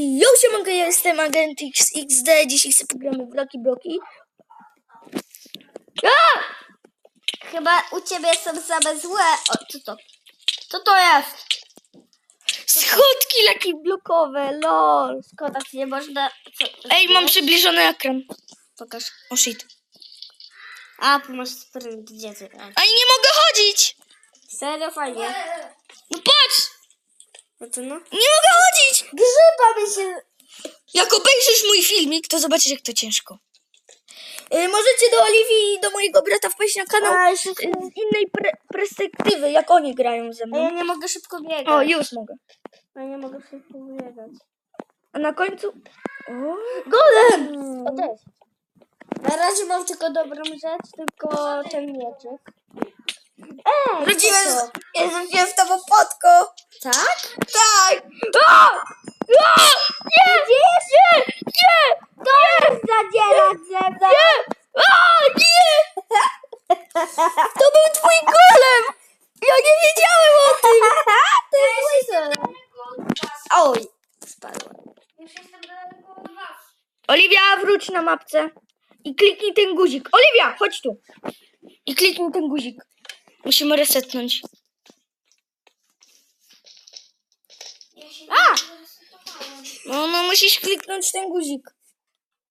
I yo, siemanko, ja jestem Agent XXD, dzisiaj sobie pogramy Bloki Bloki. A! Chyba u ciebie są same złe. O, co to? Co to jest? Schodki laki blokowe, lol. Skodach nie można... Co, Ej, mam przybliżony ekran. Pokaż. O shit. A, masz sprint. Gdzie ty? A, A nie mogę chodzić! Serio fajnie. No patrz! No to no. Nie mogę chodzić! Grzyba mi się... Jak obejrzysz mój filmik, to zobaczysz, jak to ciężko. Y, możecie do Oliwii i do mojego brata wpaść na kanał A, y, z innej pre perspektywy, jak oni grają ze A ja mną. nie mogę szybko biegać. O, już mogę. Ja nie mogę szybko biegać. A na końcu... O, golem! O, to jest. Na razie mam tylko dobrą rzecz, tylko ten mieczyk. Ej, Wróciłem co z... to? Ja wróciłem z tobą potko. Tak? Tak! A! A! Nie! Nie! Nie! To jest zadziera drzewa! Nie! A! Nie! To był twój golem! Ja nie wiedziałem o tym! To jest mój son. Oj, spadłem. Oliwia, wróć na mapce i kliknij ten guzik. Oliwia, chodź tu. I kliknij ten guzik. Musimy resetnąć. A! No, no musisz kliknąć ten guzik.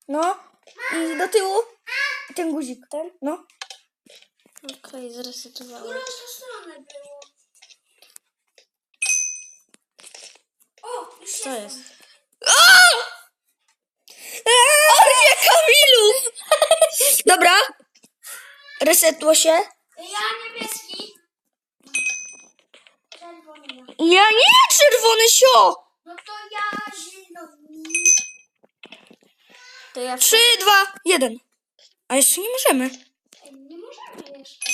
No. I do tyłu. Ten guzik. Ten? No. Okej, zresetowałem. Co jest? Orgia Kamilu! Dobra. Resetło się. Ja niebieski. Czerwony. Ja nie czerwony sio! No to ja zielony. To ja Trzy, dwa, jeden. A jeszcze nie możemy. Nie możemy jeszcze.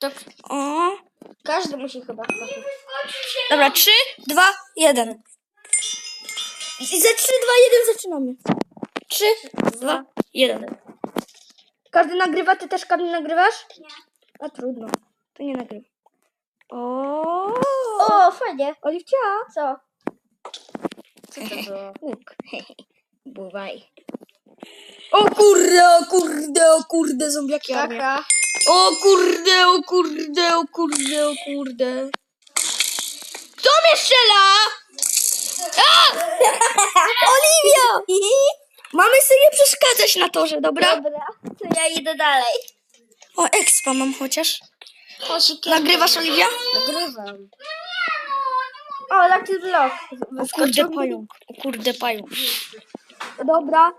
To... O. Każdy musi chyba wskoczyć. Dobra, trzy, dwa, jeden. I za trzy, dwa, jeden zaczynamy. Trzy, dwa, jeden. Każdy nagrywa? Ty też każdy nagrywasz? Nie. A trudno. To nie nagrywam. O. O, fajnie. Oliwcia. Co? Co to było? Łuk. Bywaj. O kurde, o kurde, o kurde, zombiaki armia. Kaka. O kurde, o kurde, o kurde, o kurde. Kto mnie strzela? A! Oliwia! Mamy sobie nie przeszkadzać na torze, dobra? Dobra, to ja idę dalej. O, expa mam chociaż. Nagrywasz, Oliwia? Nagrywam. O, Lucky Block. O kurde, pająk. O kurde, pająk. Dobra.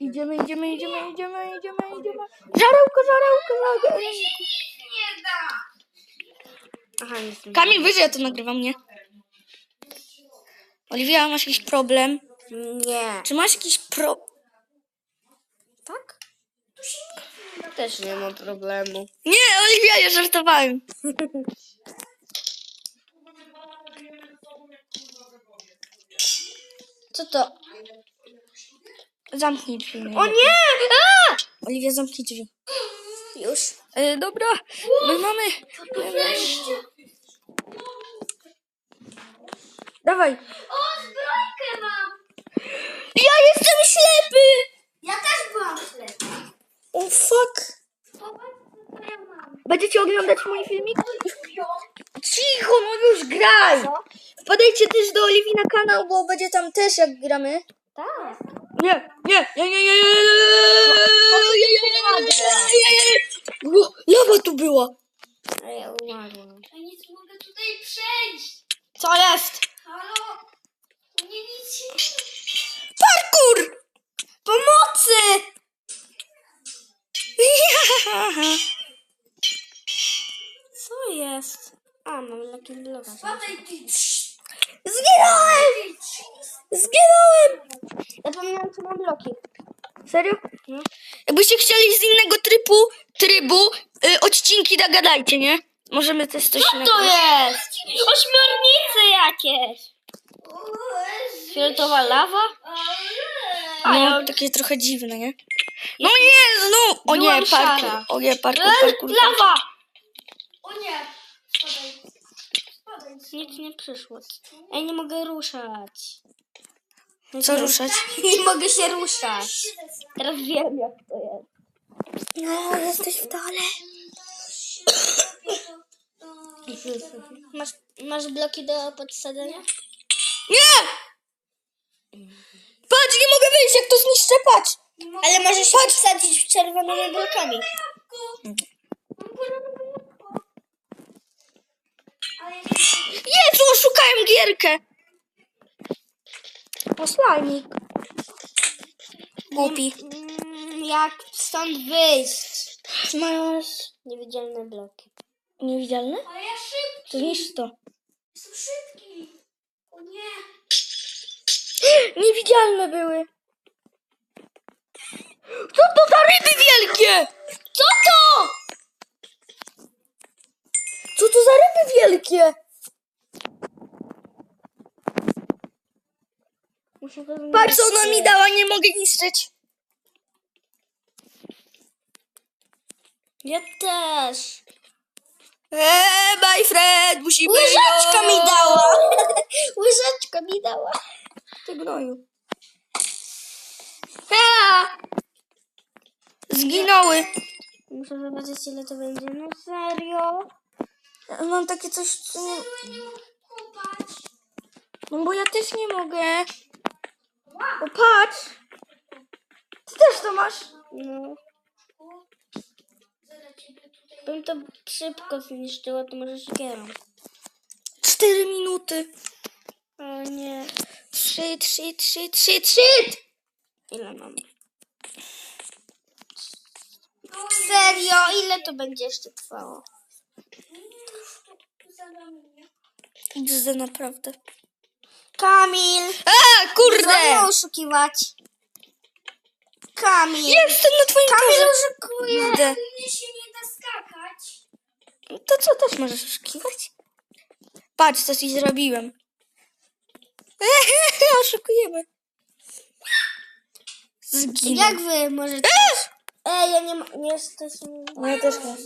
Idziemy, idziemy, idziemy, idziemy, idziemy, idziemy. Żarełko, żarełko, żarełko. Aha, nie. Kamil, wyżej ja to nagrywam, nie? Oliwia, masz jakiś problem? Nie. Czy masz jakiś pro... Tak? Też nie ma problemu. Nie, Oliwia, ja żartowałem. Co to? Zamknij drzwi. O nie! A! Oliwia, zamknij drzwi. Już. E, dobra, my mamy... My mamy... Dawaj. O, zbrojkę mam! Ja jestem ślepy! Ja też byłam ślepy. Oh, fuck. Będziecie oglądać mój filmik? Cicho, no już graj! Wpadajcie też do Oliwii na kanał, bo będzie tam też jak gramy. Tak. Nie, nie, nie, nie, nie, nie, nie, O, Lawa tu była. Ja umarłam. Ja nic mogę tutaj przejść. Co jest? Co jest? A, mam. Spadaj ty. Zginąłem! Zginąłem! Zapomniałam, co mam bloki. Serio? No. Jakbyście chcieli z innego trybu, trybu y, odcinki, dogadajcie, nie? Możemy też coś Co to jest? Ośmiornice jakieś. Fioletowa lawa? No, takie trochę dziwne, nie? No nie, no! O nie, Byłam parkour. szara. O nie, parkour, parkour. Lawa! O nie. Spadaj. Spadaj. Nic nie przyszło. Ej, nie mogę ruszać. Co ruszać? Nie mogę się ruszać. Teraz wiem jak to jest. No, jesteś w dole. Masz, masz bloki do podsadzenia? Nie! Patrz, nie mogę wyjść, jak to zniszczę, patrz! Ale możesz się podsadzić czerwonymi blokami. Jezu, oszukałem gierkę! O, slajmik. Głupi. Mm, Jak stąd wyjść? Masz Niewidzialne bloki. niewidzialne? Ale ja szybki. To zniszcz to. Jestem szybki. O nie. Niewidzialne były. Co to za ryby wielkie? Co to? Co to za ryby wielkie? Co ona mi dała, nie mogę niszczyć. Ja też. Eee, my friend, musimy... Łyżeczka mi dała. Łyżeczka mi dała. Ty gnoju. Zginęły. Muszę zobaczyć ile to będzie. No serio? Mam takie coś, co nie... No bo ja też nie mogę. O, patrz. Ty też to masz. No. Bym to szybko zniszczyła, to może siekierą. Cztery minuty. O nie. Trzy, trzy, trzy, trzy, trzy. Ile mam? Serio? Ile to będzie jeszcze trwało? XD naprawdę. Kamil! A, kurde. Kurde! oszukiwać. Kamil! Jestem na twoim Kamil torze. oszukuje! Kurde. Mnie się nie da skakać. To co, też możesz oszukiwać? Patrz, co ci zrobiłem. Oszukujemy. Zginę. Jak wy możecie... Ej, ja nie ma... Nie jesteśmy... No ja też nie.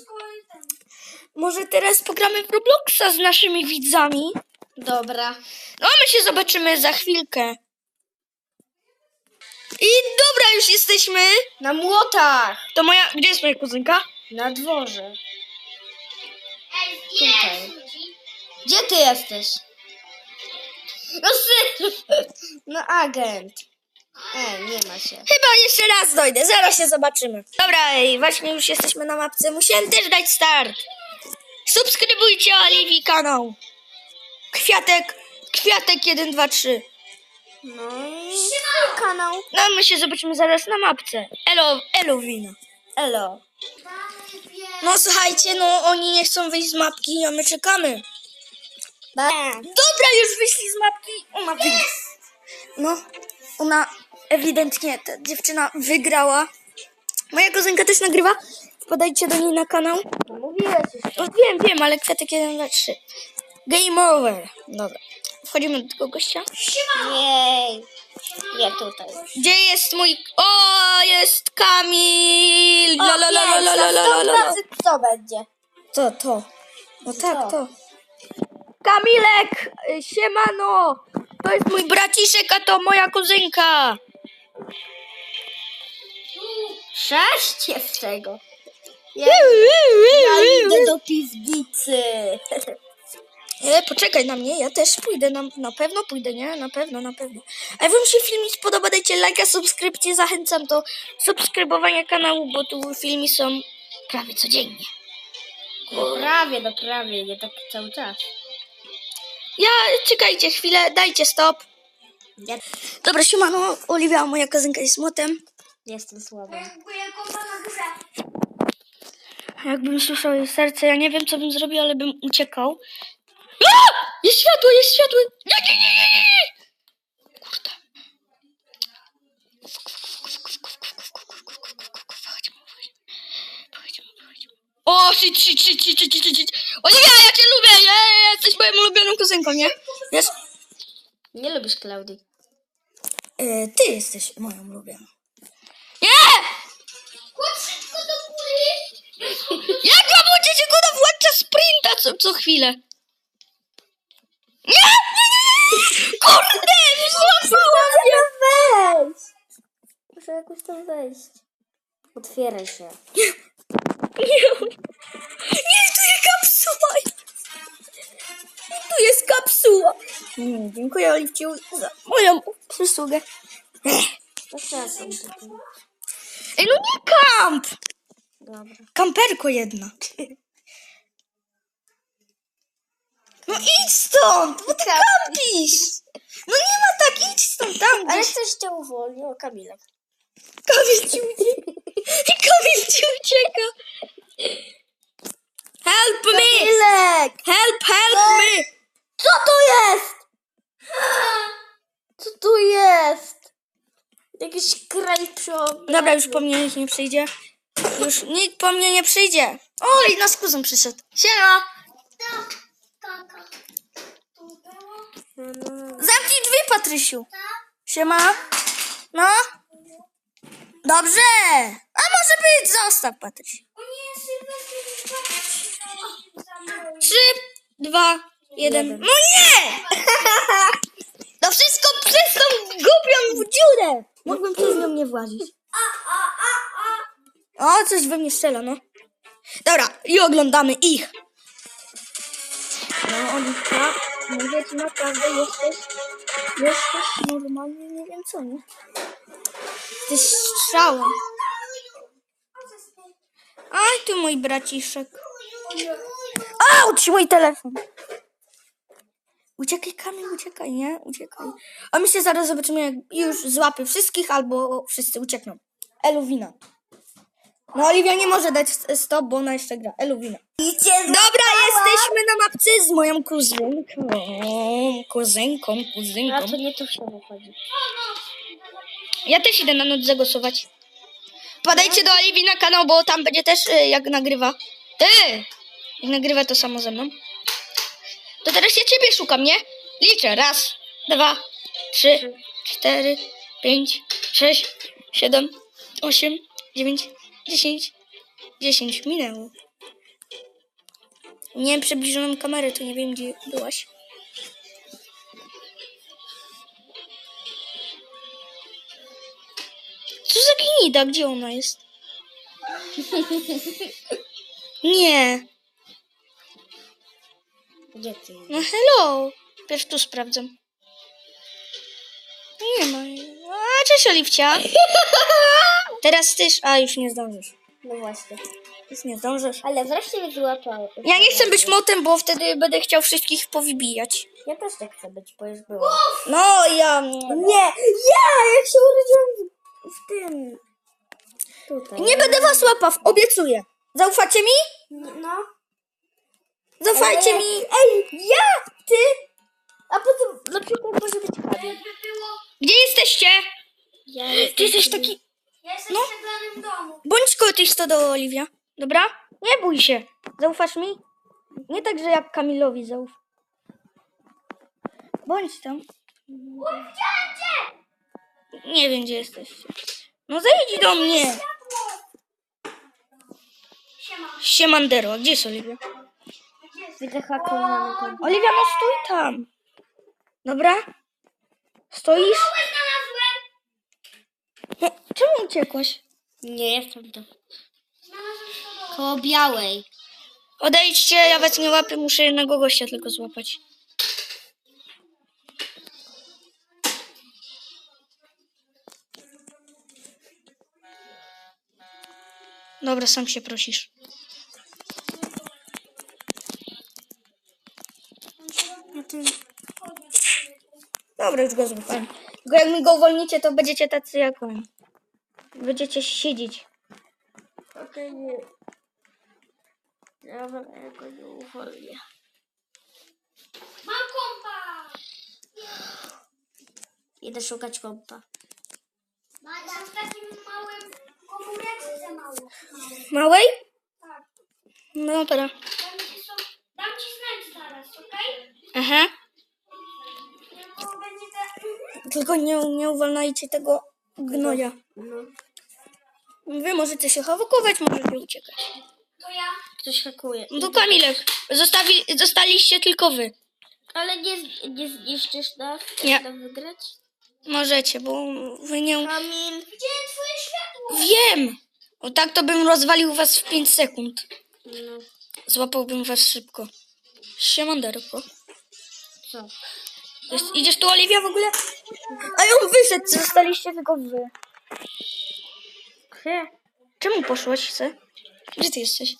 Może teraz pogramy w Robloxa z naszymi widzami? Dobra. No, my się zobaczymy za chwilkę. I dobra, już jesteśmy. Na młotach! To moja. Gdzie jest moja kuzynka? Na dworze. Ej, Tutaj. Gdzie ty jesteś? No sy... No agent. Ej, nie ma się. Chyba jeszcze raz dojdę, zaraz się zobaczymy. Dobra, ej, właśnie już jesteśmy na mapce. Musiałem też dać start. Subskrybujcie Oliwii kanał. Kwiatek, kwiatek 1, 2, 3. No i kanał. No, my się zobaczymy zaraz na mapce. Elo, elo wina. Elo. No słuchajcie, no oni nie chcą wyjść z mapki, a my czekamy. Dobra, już wyszli z mapki. Ona wyjdzie. No, ona ewidentnie, ta dziewczyna wygrała. Moja kuzynka też nagrywa. Wpadajcie do niej na kanał. No mówiłeś. No, wiem, wiem, ale kwiatek 1, 2, 3. Game over. Dobra. Wchodzimy do tego gościa. Jej. Nie tutaj. Gdzie jest mój... O, jest Kamil! O, La, la, la, la, jest, la, la, la, la, la, la. Co będzie? To, to. No tak, to. Kamilek! Siemano! To jest mój braciszek, a to moja kuzynka. Sześć jest tego. Ja, Ja idę do piwnicy. Nie, poczekaj na mnie, ja też pójdę, na, na pewno pójdę, nie? Na pewno, na pewno. A jak wam się filmik spodoba, dajcie lajka, subskrypcję, zachęcam do subskrybowania kanału, bo tu filmy są prawie codziennie. Prawie, no prawie, nie tak cały czas. Ja, czekajcie chwilę, dajcie stop. Ja Dobra, siemano, Oliwia, moja kuzynka jest motem. jestem górze. Jakbym słyszał jej serce, ja nie wiem, co bym zrobił, ale bym uciekał. A! Jest światło, jest światło! Nie, nie, nie, nie, nie, nie! Kurde. O, shit, shit, shit, shit, shit, shit. Oliwia, ja cię lubię, jesteś moją ulubioną kuzynką, nie? Jest. Nie lubisz Klaudii. E, ty jesteś moją ulubioną. Nie! Chodź szybko do góry. Jak mam uciec, jak ona włącza sprinta co, co chwilę? Nie, nie, nie, nie! Kurde, złapała mnie! jakoś tam wejść. Otwieraj się. Nie, nie, tu jest kapsuła. Tu jest kapsuła. Mm, dziękuję Oliwciu za moją przysługę. Tutaj. Ej, no nie kamp! Dobra. Kamperko jedna. No idź stąd, bo ty kampisz. No nie ma tak, idź stąd, tam Ale gdzieś. ktoś cię uwolnił, o Kamilek. Kamil ci ucieka. Kamil ci ucieka. Help me! Kamilek! Help, help me! Co to jest? Co tu jest? Jakiś kraj przeob... Dobra, już po mnie nikt nie przyjdzie. Już nikt po mnie nie przyjdzie. Oj, nasz kuzyn przyszedł. Siema! Zamknij drzwi, Patrysiu. Siema. No? Dobrze. A może być, zostaw, Patrysiu. Trzy, dwa, jeden. No nie! To wszystko przez tą głupią dziurę. Mógłbym przez nią nie włazić. O, coś we mnie strzela, no. Dobra, i oglądamy ich. No, Oliwka, mówię ci naprawdę, jesteś, jesteś normalnie, nie wiem co, nie? Jesteś strzała. Aj, tu mój braciszek. Auć, mój telefon. Uciekaj, Kamil, uciekaj, nie? Uciekaj. A my się zaraz zobaczymy, jak już złapie wszystkich, albo wszyscy uciekną. Eluwina. No, Oliwia nie może dać stop, bo ona jeszcze gra. Eluwina. Dobra, jesteśmy na mapce z moją kuzynką. Kuzynką, A kuzynką. to nie tu się wychodzi. Ja też idę na noc zagłosować. Podajcie do Oliwii na kanał, bo tam będzie też y, jak nagrywa. Ty! Jak nagrywa to samo ze mną. To teraz ja ciebie szukam, nie? Liczę. Raz, dwa, trzy, cztery, pięć, sześć, siedem, osiem, dziewięć, dziesięć. Dziesięć minęło. Nie przybliżyłem kamerę, to nie wiem gdzie byłaś. Co za gnida? Gdzie ona jest? Nie. Gdzie ty? No hello. Pierw tu sprawdzam. Nie ma. A, cześć Oliwcia. Teraz tyż. A, już nie zdążysz. No właśnie. Już nie zdążysz. Ale wreszcie mnie złapał. Ja nie chcę być motem, bo wtedy będę chciał wszystkich powybijać. Ja też tak chcę być, bo już było. No, ja... Nie! Ja! Jak się urodziłam w, w tym... Tutaj. Nie będę was łapał, obiecuję. Zaufacie mi? No. Zaufajcie Ale- mi. Ej, ja! Ty! A potem na przykład może być. Gdzie jesteście? Ja Ty jesteś taki... Ja jestem No. w przegranym domu. Bądź kotyś to do Oliwia. Dobra? Nie bój się. Zaufasz mi? Nie tak, że jak Kamilowi zauf. Bądź tam. Nie wiem, gdzie jesteście. No zejdź do mnie. Siema. Siemandero, a gdzie jest Oliwia? Widzę hakowaną. Oliwia, no stój tam. Dobra? Stoisz? No, czemu uciekłaś? Nie jestem to Koło białej. Odejdźcie, ja was nie łapię, muszę jednego gościa tylko złapać. Dobra, sam się prosisz. Dobra, już go złapałem. Tylko jak mi go uwolnicie, to będziecie tacy jak on. Będziecie siedzieć. Okej, nie. Ja go nie uwolnię. Mam kompa! Idę szukać kompa. Jestem w takim małym komóreczce mało. Małej? Tak. No dobra. Dam ci, so... Dam ci znać zaraz, okej? Aha. Tylko nie, nie uwalniajcie tego gnoja. No. Wy możecie się chowokować, możecie uciekać. To ja. Ktoś hakuje. No to Kamilek, zostawi, zostaliście tylko wy. Ale nie, nie zniszczysz nas? Nie. Da wygrać? Możecie, bo wy nie... Kamil. Gdzie twoje światło? Wiem! O tak to bym rozwalił was w 5 sekund. No, Złapałbym was szybko. Siemanderko. co? Jest, idziesz tu, Oliwia, w ogóle? A on wyszedł, zostaliście tylko wy. Gdzie? Czemu poszłaś, chcę? Gdzie ty jesteś?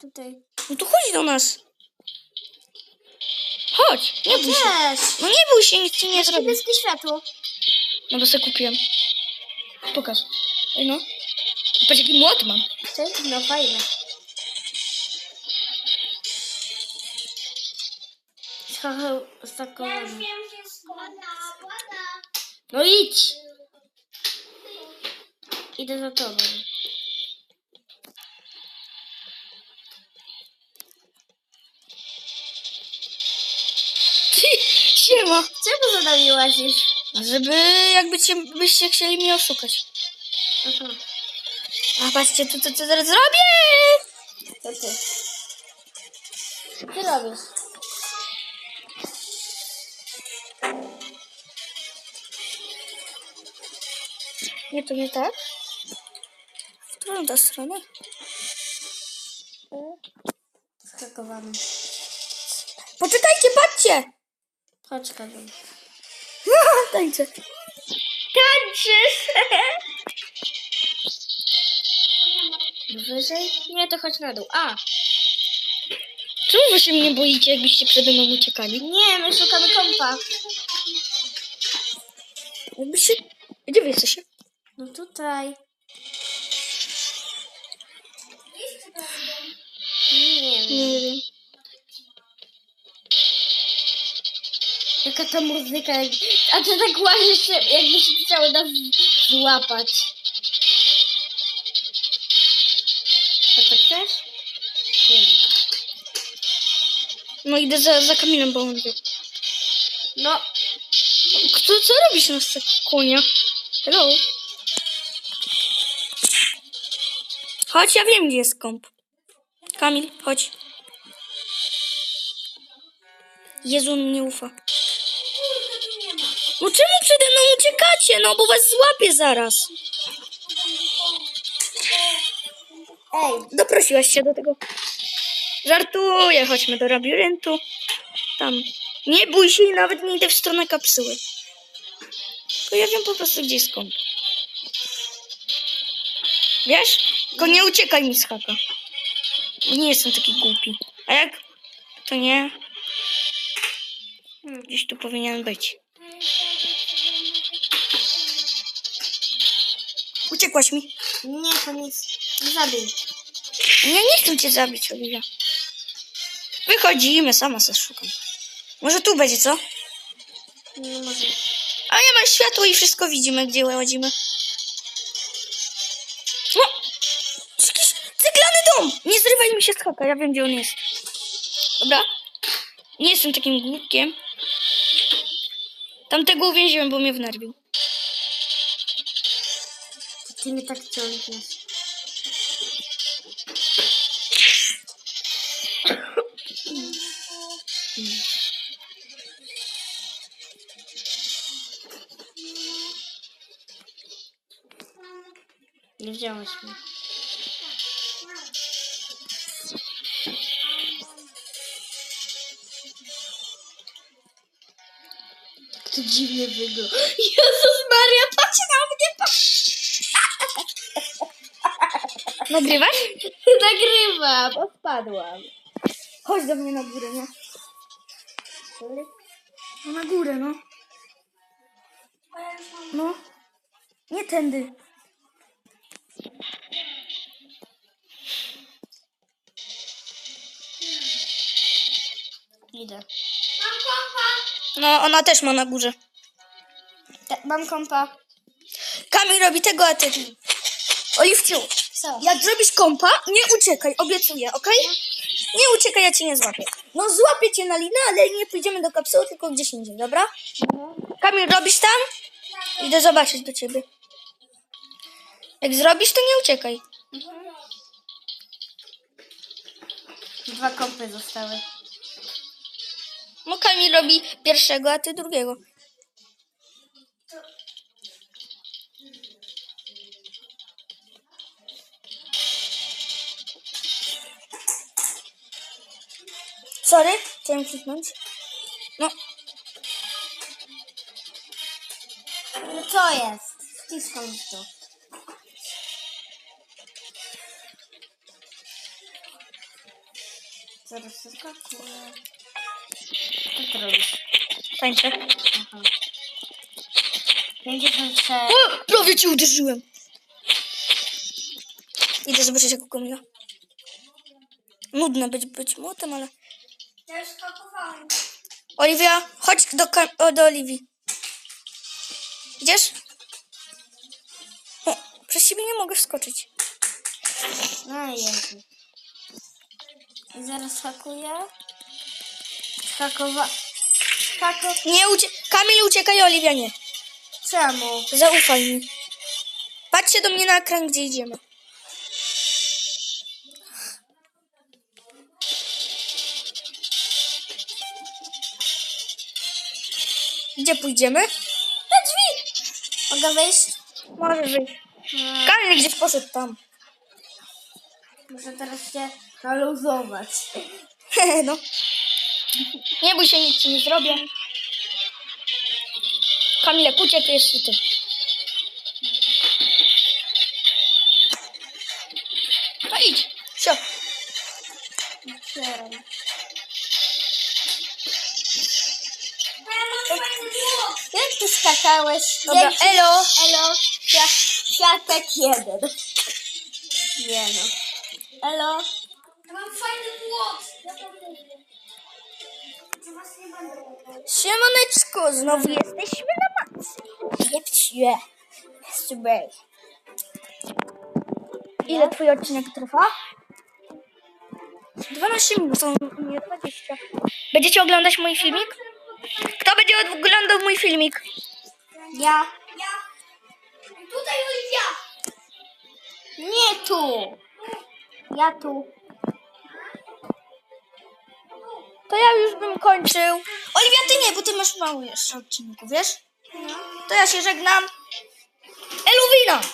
Tutaj. No to chodź do nas. Chodź, nie bój się. No nie bój się, nic ci nie zrobię. Niebieskie światło. No bo sobie kupiłem. Pokaż. Ej no. Patrz jaki młot mam. Cześć, no fajne. Z Ja taką... pada. No idź! Idę za tobą. Siema. Czemu za nami łazisz? Żeby jakby cię, byście chcieli mnie oszukać. Aha, A patrzcie, to co zaraz zrobię. to ty. Co ty robisz? Nie, to nie tak. W którą ta stronę? Skakowany. Poczekajcie, patrzcie. Chodź, Kamil. Tańczę. Tańczysz! Wyżej? Nie, to chodź na dół. A! Czemu wy się mnie boicie, jakbyście przede mną uciekali? Nie, my szukamy kompa. Jakbyście... Gdzie wy jesteście? No tutaj. Nie wiem. Nie wiem. Jaka ta muzyka. A ty tak łazisz, się, jakbyś chciał nas złapać. To to chcesz? Nie wiem. No idę za, za Kamilem, wie. No, Kto, co robisz na konia? Hello? Chodź, ja wiem, gdzie jest komp. Kamil, chodź. Jezu, on nie ufa. No czemu przede mną uciekacie? No, bo was złapię zaraz. ej, Doprosiłaś się do tego. Żartuję, chodźmy do labiryntu. Tam. Nie bój się i nawet nie idę w stronę kapsuły. Tylko ja wiem po prostu, gdzie jest kąt. Wiesz? Tylko nie uciekaj mi z haka. Bo Nie jestem taki głupi. A jak? To nie. Hmm, Gdzieś tu powinien być. Uciekłaś mi. nie, to nic. Zabij. Ja nie chcę cię zabić, Oliwia. Wychodzimy, sama se szukam. Może tu będzie, co? Nie może. A ja mam światło i wszystko widzimy, gdzie łazimy. Ceglany dom! Nie zrywaj mi się z haka, ja wiem, gdzie on jest. Dobra? Nie jestem takim głupkiem. Tamtego uwięziłem, bo mnie wnerwił. Ty mnie tak ciągniesz. Nie wziąłeś mnie. To dziwnie wygląda. Jezus Maria, patrz na mnie, patrz! Nagrywasz? Nagrywam, odpadłam. Chodź do mnie na górę, nie? No na górę, no. No. Nie tędy. Idę. No, ona też ma na górze. Ta, mam kompa. Kamil robi tego, a ty. Oliwciu, Co? jak zrobisz kompa, nie uciekaj, obiecuję, okej? Nie uciekaj, ja cię nie złapię. No złapię cię na linę, ale nie pójdziemy do kapsuły, tylko gdzieś indziej, dobra? Kamil, robisz tam? Idę zobaczyć do ciebie. Jak zrobisz, to nie uciekaj. Dwa kompy zostały. No Kamil robi pierwszego, a ty drugiego. Sorry, chciałem kliknąć. No. No co jest? Wciskam to. Zaraz zaskakuje. Co ty robisz? tańczę. Aha. 56. O, prawie cię uderzyłem. Idę zobaczyć jak Kamila. Nudne być być młotem, ale... Ja już skakowałam. Oliwia, chodź do, o, do Oliwii. Idziesz? O, przez ciebie nie mogę wskoczyć. No Jezu. I zaraz hakuję. Hakowa... Hako... Nie ucie... Kamil uciekaj, Oliwia nie. Czemu? Zaufaj mi. Patrzcie do mnie na ekran, gdzie idziemy. Gdzie pójdziemy? Na drzwi! Mogę wejść? Możesz wyjść. No, Kamil gdzieś poszedł tam. muszę teraz się naluzować. no. Nie bój się, nic ci nie zrobię. Kamilek, uciekł jeszcze ty. No idź. Otwieram. Jak ty skakałeś? Dobra, Dzięki. elo. Elo. Ja, światek jeden. Nie no. Elo. Siemaneczko, znowu jesteśmy na macy. Jepcie. Super. Ile twój odcinek trwa? 12 minut, są nie 20. Będziecie oglądać mój filmik? Kto będzie oglądał mój filmik? Ja. Ja. Tutaj Oliwia. Nie tu. Ja tu. To ja już bym kończył. Oliwia, ty nie, bo ty masz mało jeszcze odcinków, wiesz? To ja się żegnam. Eluwina!